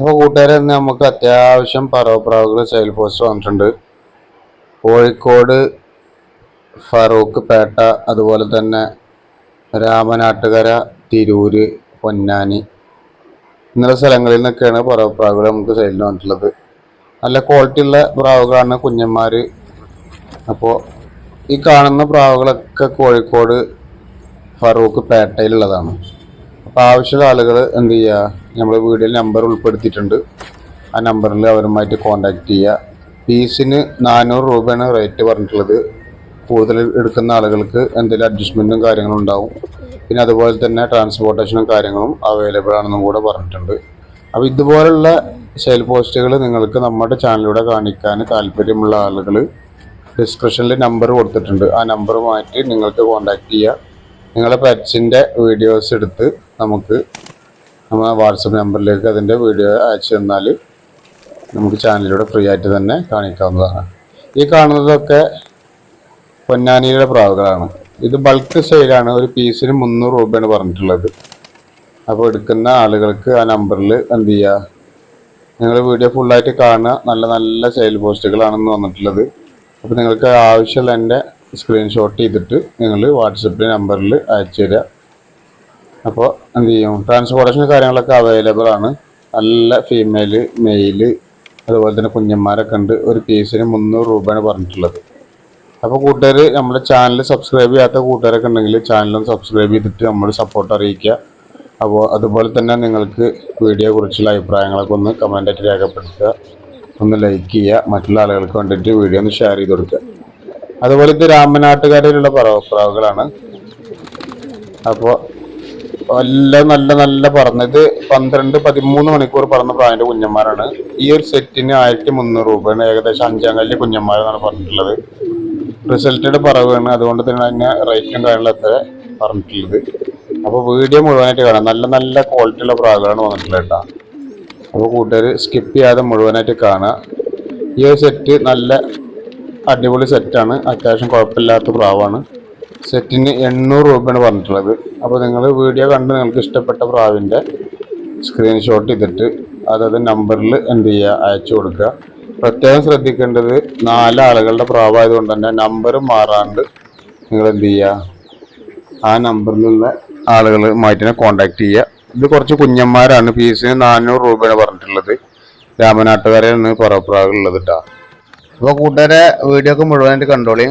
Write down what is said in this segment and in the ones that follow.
അപ്പോൾ കൂട്ടുകാരെ ഇന്ന് നമുക്ക് അത്യാവശ്യം പറവപ്രാവുകൾ സെയിൽ പോസ്റ്റ് വന്നിട്ടുണ്ട്. കോഴിക്കോട് ഫറൂഖ് പേട്ട അതുപോലെ തന്നെ രാമനാട്ടുകര തിരൂര് പൊന്നാനി ഇങ്ങനെയുള്ള സ്ഥലങ്ങളിൽ നിന്നൊക്കെയാണ് പറവപ്രാവുകൾ നമുക്ക് സെയിലിന് വന്നിട്ടുള്ളത്. നല്ല ക്വാളിറ്റി ഉള്ള പ്രാവുകളാണ് കുഞ്ഞന്മാർ അപ്പോൾ ഈ കാണുന്ന പ്രാവുകളൊക്കെ കോഴിക്കോട് ഫറൂഖ് പേട്ടയിലുള്ളതാണ്. അപ്പോൾ ആവശ്യമുള്ള ആളുകൾ എന്ത് ചെയ്യുക നമ്മൾ വീഡിയോയിൽ നമ്പർ ഉൾപ്പെടുത്തിയിട്ടുണ്ട്. ആ നമ്പറിൽ അവരുമായിട്ട് കോൺടാക്ട് ചെയ്യുക. പീസിന് നാനൂറ് രൂപയാണ് റേറ്റ് പറഞ്ഞിട്ടുള്ളത്. കൂടുതൽ എടുക്കുന്ന ആളുകൾക്ക് എന്തെങ്കിലും അഡ്ജസ്റ്റ്മെന്റും കാര്യങ്ങളും ഉണ്ടാവും. പിന്നെ അതുപോലെ തന്നെ ട്രാൻസ്പോർട്ടേഷനും കാര്യങ്ങളും അവൈലബിൾ ആണെന്നും കൂടെ പറഞ്ഞിട്ടുണ്ട്. അപ്പോൾ ഇതുപോലുള്ള സെൽ പോസ്റ്റുകൾ നിങ്ങൾക്ക് നമ്മുടെ ചാനലിലൂടെ കാണിക്കാൻ താല്പര്യമുള്ള ആളുകൾ ഡിസ്ക്രിപ്ഷനിൽ നമ്പർ കൊടുത്തിട്ടുണ്ട്. ആ നമ്പർ മാറ്റി നിങ്ങൾക്ക് കോൺടാക്ട് ചെയ്യുക നിങ്ങളുടെ പെറ്റ്സിന്റെ വീഡിയോസ് എടുത്ത് നമുക്ക് നമ്മുടെ വാട്സപ്പ് നമ്പറിലേക്ക് അതിന്റെ വീഡിയോ അയച്ചു തന്നാൽ നമുക്ക് ചാനലിലൂടെ ഫ്രീ ആയിട്ട് തന്നെ കാണിക്കാവുന്നതാണ്. ഈ കാണുന്നതൊക്കെ പൊന്നാനിയുടെ പ്രാവുകളാണ്. ഇത് ബൾക്ക് സെയിലാണ് ഒരു പീസിന് മുന്നൂറ് രൂപയാണ് പറഞ്ഞിട്ടുള്ളത്. അപ്പോൾ എടുക്കുന്ന ആളുകൾക്ക് ആ നമ്പറിൽ എന്ത് ചെയ്യുക നിങ്ങൾ വീഡിയോ ഫുള്ളായിട്ട് കാണുക. നല്ല നല്ല സെയിൽ പോസ്റ്റുകളാണെന്ന് വന്നിട്ടുള്ളത്. അപ്പോൾ നിങ്ങൾക്ക് ആവശ്യമുള്ള എന്റെ സ്ക്രീൻഷോട്ട് ചെയ്തിട്ട് നിങ്ങൾ വാട്സപ്പിന്റെ നമ്പറിൽ അയച്ചു തരിക. അപ്പോൾ എന്ത് ചെയ്യും? ട്രാൻസ്പോർട്ടേഷൻ കാര്യങ്ങളൊക്കെ അവൈലബിൾ ആണ്. നല്ല ഫീമെയിൽ മെയിൽ അതുപോലെ തന്നെ കുഞ്ഞന്മാരൊക്കെ ഉണ്ട്. ഒരു പീസിന് മുന്നൂറ് രൂപയാണ് പറഞ്ഞിട്ടുള്ളത്. അപ്പോൾ കൂട്ടുകാർ നമ്മുടെ ചാനൽ സബ്സ്ക്രൈബ് ചെയ്യാത്ത കൂട്ടുകാരൊക്കെ ഉണ്ടെങ്കിൽ ചാനലും സബ്സ്ക്രൈബ് ചെയ്തിട്ട് നമ്മൾ സപ്പോർട്ട് അറിയിക്കുക. അപ്പോൾ അതുപോലെ തന്നെ നിങ്ങൾക്ക് വീഡിയോ കുറിച്ചുള്ള അഭിപ്രായങ്ങളൊക്കെ ഒന്ന് കമന്റായിട്ട് രേഖപ്പെടുത്തുക. ഒന്ന് ലൈക്ക് ചെയ്യുക. മറ്റുള്ള ആളുകൾക്ക് വേണ്ടിയിട്ട് വീഡിയോ ഒന്ന് ഷെയർ ചെയ്ത് കൊടുക്കുക. അതുപോലെ ഇത് രാമനാട്ടുകാരിലുള്ള പറവപ്രാവുകളാണ് അപ്പോൾ എല്ലാം നല്ല നല്ല പറഞ്ഞത് പന്ത്രണ്ട് പതിമൂന്ന് മണിക്കൂർ പറഞ്ഞ പ്രായന്റെ കുഞ്ഞന്മാരാണ്. ഈ ഒരു സെറ്റിന് ആയിരത്തി മുന്നൂറ് രൂപയാണ് ഏകദേശം അഞ്ചാം കല്ലിൽ കുഞ്ഞന്മാരെന്നാണ് പറഞ്ഞിട്ടുള്ളത്. റിസൾട്ടിന്റെ പറവാണ് അതുകൊണ്ട് തന്നെ അതിന് റേറ്റും കാര്യങ്ങളൊക്കെ പറഞ്ഞിട്ടുള്ളത്. അപ്പോൾ വീഡിയോ മുഴുവനായിട്ട് കാണാം. നല്ല നല്ല ക്വാളിറ്റി ഉള്ള പ്രാഗാണ് വന്നിട്ടുള്ളത് കേട്ടോ. അപ്പോൾ കൂട്ടുകാർ സ്കിപ്പ് ചെയ്യാതെ മുഴുവനായിട്ട് കാണുക ഈ ഒരു സെറ്റ് നല്ല അടിപൊളി സെറ്റാണ് അത്യാവശ്യം കുഴപ്പമില്ലാത്ത പ്രാവാണ്. സെറ്റിന് എണ്ണൂറ് രൂപയാണ് പറഞ്ഞിട്ടുള്ളത്. അപ്പോൾ നിങ്ങൾ വീഡിയോ കണ്ട് നിങ്ങൾക്ക് ഇഷ്ടപ്പെട്ട പ്രാവിന്റെ സ്ക്രീൻഷോട്ട് ചെയ്തിട്ട് അതായത് നമ്പറിൽ എന്ത് ചെയ്യുക അയച്ചു കൊടുക്കുക. പ്രത്യേകം ശ്രദ്ധിക്കേണ്ടത് നാലാളുകളുടെ പ്രാവായതുകൊണ്ട് തന്നെ നമ്പർ മാറാണ്ട് നിങ്ങൾ എന്ത് ചെയ്യുക ആ നമ്പറിലുള്ള ആളുകളുമായിട്ടിനെ കോണ്ടാക്ട് ചെയ്യുക. ഇത് കുറച്ച് കുഞ്ഞന്മാരാണ് ഫീസിന് നാനൂറ് രൂപയാണ് പറഞ്ഞിട്ടുള്ളത്. രാമനാട്ടുകാരെയാണ് പറപ്രാവുള്ളത് കേട്ടോ അപ്പോൾ കൂട്ടുകാരെ വീഡിയോ ഒക്കെ മുഴുവനായിട്ട് കണ്ടോളി.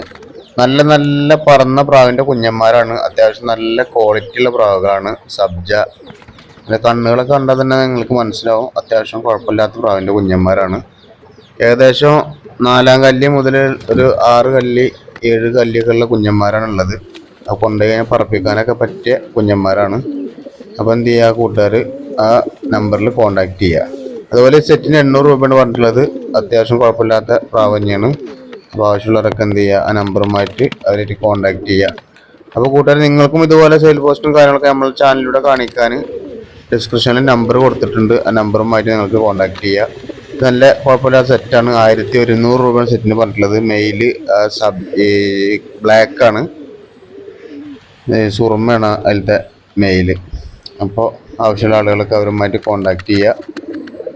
നല്ല നല്ല പറന്ന പ്രാവിന്റെ കുഞ്ഞന്മാരാണ്. അത്യാവശ്യം നല്ല ക്വാളിറ്റിയുള്ള പ്രാവുകളാണ്. സബ്ജ. അതിന്റെ കണ്ണുകളൊക്കെ കണ്ടാൽ തന്നെ നിങ്ങൾക്ക് മനസ്സിലാവും. അത്യാവശ്യം കുഴപ്പമില്ലാത്ത പ്രാവിന്റെ കുഞ്ഞന്മാരാണ്. ഏകദേശം നാലാം കല്ലി മുതൽ ഒരു ആറ് കല്ലി ഏഴ് കല്ലിയൊക്കെ ഉള്ള കുഞ്ഞന്മാരാണ് ഉള്ളത്. അപ്പോൾ കൊണ്ടുപോയി പറപ്പിക്കാനൊക്കെ പറ്റിയ കുഞ്ഞന്മാരാണ്. അപ്പോൾ എന്ത് ചെയ്യുക കൂട്ടുകാർ? ആ നമ്പറിൽ കോണ്ടാക്ട് ചെയ്യുക അതുപോലെ സെറ്റിന് എണ്ണൂറ് രൂപയാണ് പറഞ്ഞിട്ടുള്ളത്. അത്യാവശ്യം കുഴപ്പമില്ലാത്ത പ്രാവ് തന്നെയാണ്. ആവശ്യമുള്ളവരൊക്കെ എന്ത് ചെയ്യുക ആ നമ്പറുമായിട്ട് അവരായിട്ട് കോൺടാക്ട് ചെയ്യുക അപ്പോൾ കൂട്ടുകാർ നിങ്ങൾക്കും ഇതുപോലെ സെയിൽ പോസ്റ്റും കാര്യങ്ങളൊക്കെ നമ്മൾ ചാനലിലൂടെ കാണിക്കാൻ ഡിസ്ക്രിപ്ഷനിൽ നമ്പർ കൊടുത്തിട്ടുണ്ട്. ആ നമ്പറുമായിട്ട് നിങ്ങൾക്ക് കോൺടാക്ട് ചെയ്യുക നല്ല കുഴപ്പമില്ലാത്ത സെറ്റാണ് ആയിരത്തി ഒരുന്നൂറ് രൂപയാണ് സെറ്റിന് പറഞ്ഞിട്ടുള്ളത്. മെയിൽ സബ് ബ്ലാക്ക് ആണ്. സുറുമയാണ് അതിലത്തെ മെയിൽ അപ്പോൾ ആവശ്യമുള്ള ആളുകളൊക്കെ അവരുമായിട്ട് കോണ്ടാക്ട് ചെയ്യുക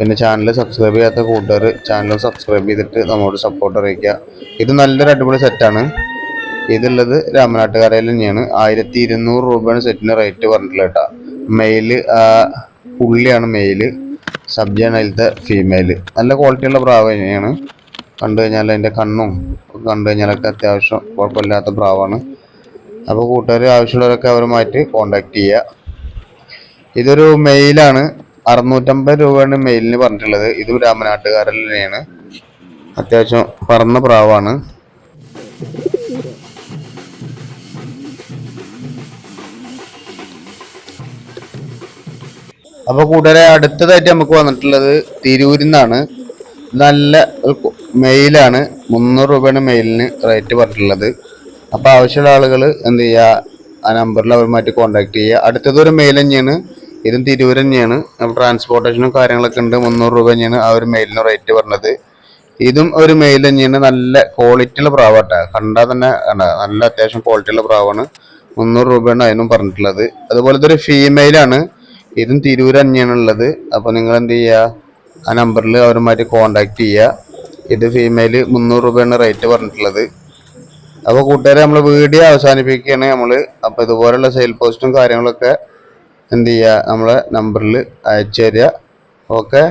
പിന്നെ ചാനൽ സബ്സ്ക്രൈബ് ചെയ്യാത്ത കൂട്ടുകാർ ചാനൽ സബ്സ്ക്രൈബ് ചെയ്തിട്ട് നമ്മോട് സപ്പോർട്ട് അറിയിക്കുക. ഇത് നല്ലൊരു അടിപൊളി സെറ്റാണ് ഇതുള്ളത് രാമനാട്ടുകാരയിൽ തന്നെയാണ്. ആയിരത്തി ഇരുന്നൂറ് രൂപയാണ് സെറ്റിന് റേറ്റ് പറഞ്ഞിട്ടുള്ള കേട്ടോ. മെയിൽ പുള്ളിയാണ് മെയിൽ സബ്ജിയാണ് അതിലത്തെ ഫീമെയിൽ നല്ല ക്വാളിറ്റിയുള്ള പ്രാവ് തന്നെയാണ്. കണ്ടു കഴിഞ്ഞാൽ അതിന്റെ കണ്ണും കണ്ടു കഴിഞ്ഞാലൊക്കെ അത്യാവശ്യം കുഴപ്പമില്ലാത്ത പ്രാവാണ്. അപ്പോൾ കൂട്ടുകാർ ആവശ്യമുള്ളവരൊക്കെ അവരുമായിട്ട് കോണ്ടാക്ട് ചെയ്യുക. ഇതൊരു മെയിലാണ് അറുന്നൂറ്റമ്പത് രൂപയാണ് മെയിലിന് പറഞ്ഞിട്ടുള്ളത്. ഇത് രാമനാട്ടുകാരൻ തന്നെയാണ് അത്യാവശ്യം പറന്ന പ്രാവാണ്. അപ്പോൾ കൂട്ടുകാരെ അടുത്തതായിട്ട് നമുക്ക് വന്നിട്ടുള്ളത് തിരൂരിൽ നിന്നാണ്. നല്ല മെയിലാണ്. മുന്നൂറ് രൂപയാണ് മെയിലിന് റേറ്റ് പറഞ്ഞിട്ടുള്ളത്. അപ്പോൾ ആവശ്യമുള്ള ആളുകൾ എന്ത് ചെയ്യുക ആ നമ്പറിൽ അവരുമായിട്ട് കോൺടാക്ട് ചെയ്യുക. അടുത്തത് ഒരു മെയിൽ തന്നെയാണ്. ഇതും തിരൂർ തന്നെയാണ്. അപ്പോൾ ട്രാൻസ്പോർട്ടേഷനും കാര്യങ്ങളൊക്കെ ഉണ്ട്. മുന്നൂറ് രൂപ തന്നെയാണ് ആ ഒരു മെയിലിന് റേറ്റ് പറഞ്ഞത്. ഇതും ഒരു മെയിൽ തന്നെയാണ്. നല്ല ക്വാളിറ്റിയുള്ള പ്രാവാട്ടെ കണ്ടാൽ തന്നെ നല്ല അത്യാവശ്യം ക്വാളിറ്റിയുള്ള പ്രാവാണ്. മുന്നൂറ് രൂപയാണ് അതിനും പറഞ്ഞിട്ടുള്ളത്. അതുപോലെ ഇതൊരു ഫീമെയിലാണ് ഇതും തിരൂർ തന്നെയാണ് ഉള്ളത്. അപ്പോൾ നിങ്ങൾ എന്ത് ചെയ്യുക ആ നമ്പറിൽ അവരുമായിട്ട് കോണ്ടാക്ട് ചെയ്യുക ഇത് ഫീമെയിൽ മുന്നൂറ് രൂപയാണ് റേറ്റ് പറഞ്ഞിട്ടുള്ളത്. അപ്പോൾ കൂട്ടുകാരെ നമ്മൾ വീഡിയോ അവസാനിപ്പിക്കുകയാണ്. നമ്മൾ അപ്പോൾ ഇതുപോലുള്ള സെയിൽ പോസ്റ്റും കാര്യങ്ങളൊക്കെ എന്ത് ചെയ്യുക നമ്മളെ നമ്പറിൽ അയച്ചു തരിക ഓക്കെ